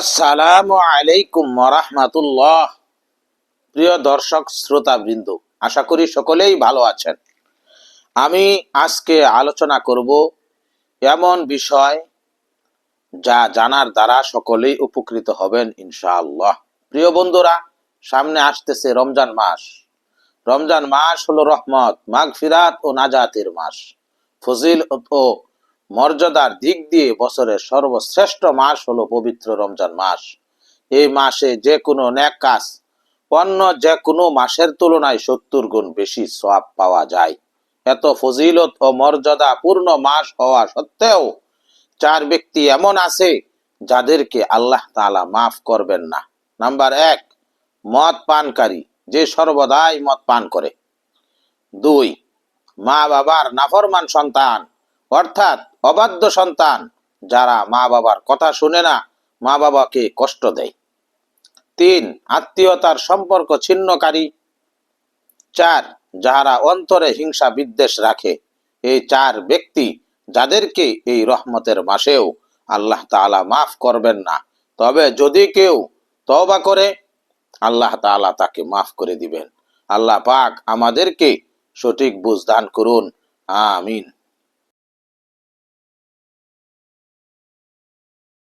আসসালামু আলাইকুম রহমাতুল্লাহ। প্রিয় দর্শক শ্রোতা বৃন্দ আশা করি সকলেই ভালো আছেন। আমি আজকে আলোচনা করব এমন বিষয় যা জানার দ্বারা সকলেই উপকৃত হবেন, ইনশাআল্লাহ। প্রিয় বন্ধুরা, সামনে আসতেছে রমজান মাস। রমজান মাস হলো রহমত, মাগফিরাত ও নাজাতের মাস। ফজিল ও মর্যাদার দিক দিয়ে বছরের সর্বশ্রেষ্ঠ মাস হলো পবিত্র রমজান মাস। এই মাসে যে কোনো ন্যাক কাজ, অন্য যে কোনো মাসের তুলনায় সত্তর গুণ বেশি সওয়াব পাওয়া যায়। এত ফজিলত ও মর্যাদা পূর্ণ মাস হওয়া সত্ত্বেও চার ব্যক্তি এমন আছে যাদেরকে আল্লাহ তালা মাফ করবেন না। নাম্বার এক, মদ পানকারী, যে সর্বদাই মদ পান করে। দুই মা বাবার নাফরমান সন্তান অর্থাৎ অবাধ্য সন্তান যারা মা বাবার কথা শুনে না মা বাবাকে কষ্ট দেয়। তিন, আত্মীয়তার সম্পর্ক ছিন্নকারী। চার, যাহারা অন্তরে হিংসা বিদ্বেষ রাখে, এই চার ব্যক্তি যাদেরকে এই রহমতের মাসেও আল্লাহ তাআলা মাফ করবেন না। তবে যদি কেউ তবা করে, আল্লাহ তাআলা তাকে মাফ করে দিবেন। আল্লাহ পাক আমাদেরকে সঠিক বুঝ দান করুন। আমিন।